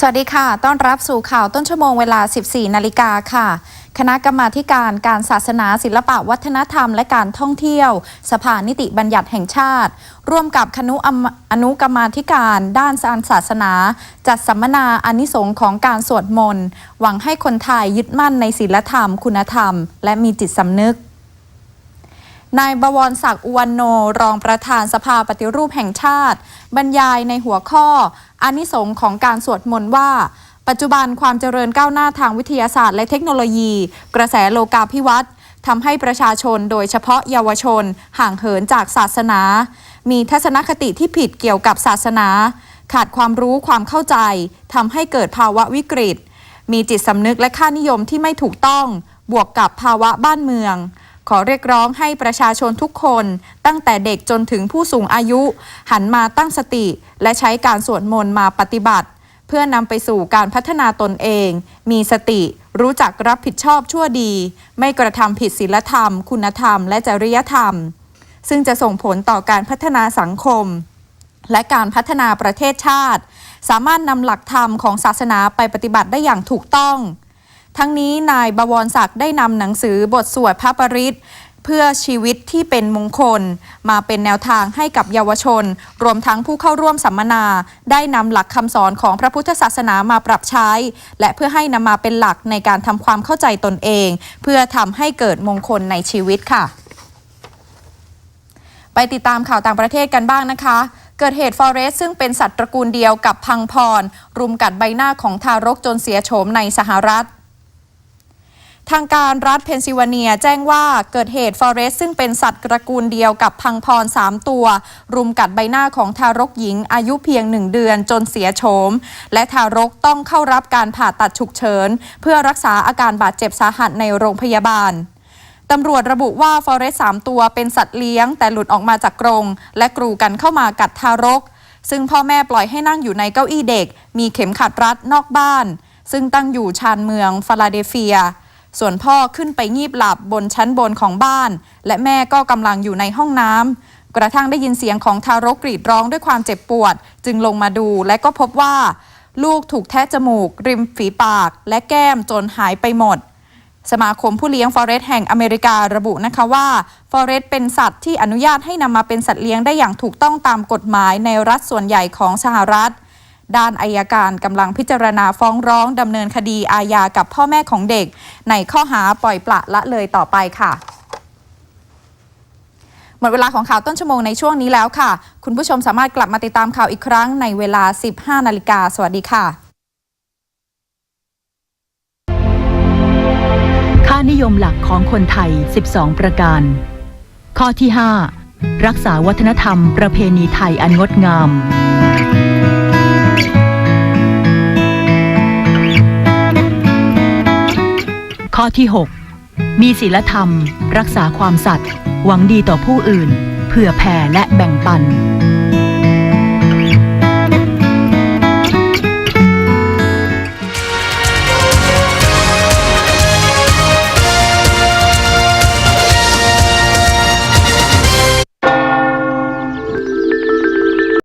สวัสดีค่ะ ต้อนรับสู่ข่าวต้นชั่วโมงเวลา 14 นาฬิกาค่ะ คณะกรรมาการการศาสนาศิลปะวัฒนธรรมและการท่องเที่ยว สภานิติบัญญัติแห่งชาติ ร่วมกับคณะอนุกรรมาการด้านการศาสนา จัดสัมมนาอนิสงค์ของการสวดมนต์ หวังให้คนไทยยึดมั่นในศีลธรรม คุณธรรม และมีจิตสำนึก นายบวรศักดิ์อุวันโน รองประธานสภาปฏิรูปแห่งชาติ บรรยายในหัวข้ออานิสงค์ของการสวดมนต์ว่า ปัจจุบันความเจริญก้าวหน้าทางวิทยาศาสตร์และเทคโนโลยี กระแสโลกาภิวัตน์ทำให้ประชาชนโดยเฉพาะเยาวชน ห่างเหินจากศาสนา มีทัศนคติที่ผิดเกี่ยวกับศาสนา ขาดความรู้ความเข้าใจทำให้เกิดภาวะวิกฤต มีจิตสำนึกและค่านิยมที่ไม่ถูกต้อง บวกกับภาวะบ้านเมือง ขอเรียกร้องให้ประชาชนทุกคน ตั้งแต่เด็กจนถึงผู้สูงอายุ หันมาตั้งสติ และใช้การสวดมนต์มาปฏิบัติ เพื่อนำไปสู่การพัฒนาตนเอง มีสติ รู้จักรับผิดชอบชั่วดี ไม่กระทำผิดศีลธรรม คุณธรรม และจริยธรรม ซึ่งจะส่งผลต่อการพัฒนาสังคม และการพัฒนาประเทศชาติ สามารถนำหลักธรรมของศาสนาไปปฏิบัติได้อย่างถูกต้อง ทั้งนี้นายบวรศักดิ์ได้นำหนังสือบทสวดพระปริตรเพื่อชีวิตที่เป็นมงคล มาเป็นแนวทางให้กับเยาวชน รวมทั้งผู้เข้าร่วมสัมมนา ได้นำหลักคำสอนของพระพุทธศาสนามาปรับใช้ และเพื่อให้นำมาเป็นหลักในการทำความเข้าใจตนเอง เพื่อทำให้เกิดมงคลในชีวิตค่ะ ไปติดตามข่าวต่างประเทศกันบ้างนะคะเกิดเหตุฟอเรสต์ซึ่งเป็นสัตว์ตระกูลเดียวกับพังพร รุมกัดใบหน้าของทารกจนเสียโฉมในสหรัฐ ทางการรัฐเพนซิลเวเนีย แจ้งว่าเกิดเหตุฟอเรสต์ซึ่งเป็นสัตว์ตระกูลเดียวกับพังพร 3 ตัว รุมกัดใบหน้าของทารกหญิงอายุเพียง 1 เดือนจนเสียโฉม และทารกต้องเข้ารับการผ่าตัดฉุกเฉิน เพื่อรักษาอาการบาดเจ็บสาหัสในโรงพยาบาลตำรวจระบุว่าฟอเรสต์สามตัวเป็นสัตว์เลี้ยง แต่หลุดออกมาจากกรง และกรูกันเข้ามากัดทารก ซึ่งพ่อแม่ปล่อยให้นั่งอยู่ในเก้าอี้เด็ก มีเข็มขัดรัดนอกบ้าน ซึ่งตั้งอยู่ชานเมืองฟาลาเดลเฟีย ส่วนพ่อขึ้นไปงีบหลับบนชั้นบนของบ้าน และแม่ก็กำลังอยู่ในห้องน้ำกระทั่งได้ยินเสียงของทารกกรีดร้องด้วยความเจ็บปวด จึงลงมาดูและก็พบว่า ลูกถูกแทะจมูก ริมฝีปาก และแก้มจนหายไปหมดสมาคมผู้เลี้ยงฟอเรสต์แห่งอเมริการะบุนะคะว่าฟอเรสต์เป็นสัตว์ที่อนุญาตให้นำมาเป็นสัตว์เลี้ยงได้อย่างถูกต้องตามกฎหมายในรัฐส่วนใหญ่ของสหรัฐ ด้านอายการกำลังพิจารณาฟ้องร้องดำเนินคดีอาญากับพ่อแม่ของเด็ก ในข้อหาปล่อยปละละเลยต่อไปค่ะ หมดเวลาของข่าวต้นชั่วโมงในช่วงนี้แล้วค่ะ คุณผู้ชมสามารถกลับมาติดตามข่าวอีกครั้งในเวลา 15 นาฬิกาสวัสดีค่ะ ค่านิยมหลักของคนไทย 12 ประการ ข้อที่ 5 รักษาวัฒนธรรมประเพณีไทยอันงดงาม ที่ 6 มีศีลธรรม รักษาความสัตย์หวังดีต่อผู้อื่น เผื่อแผ่และแบ่งปัน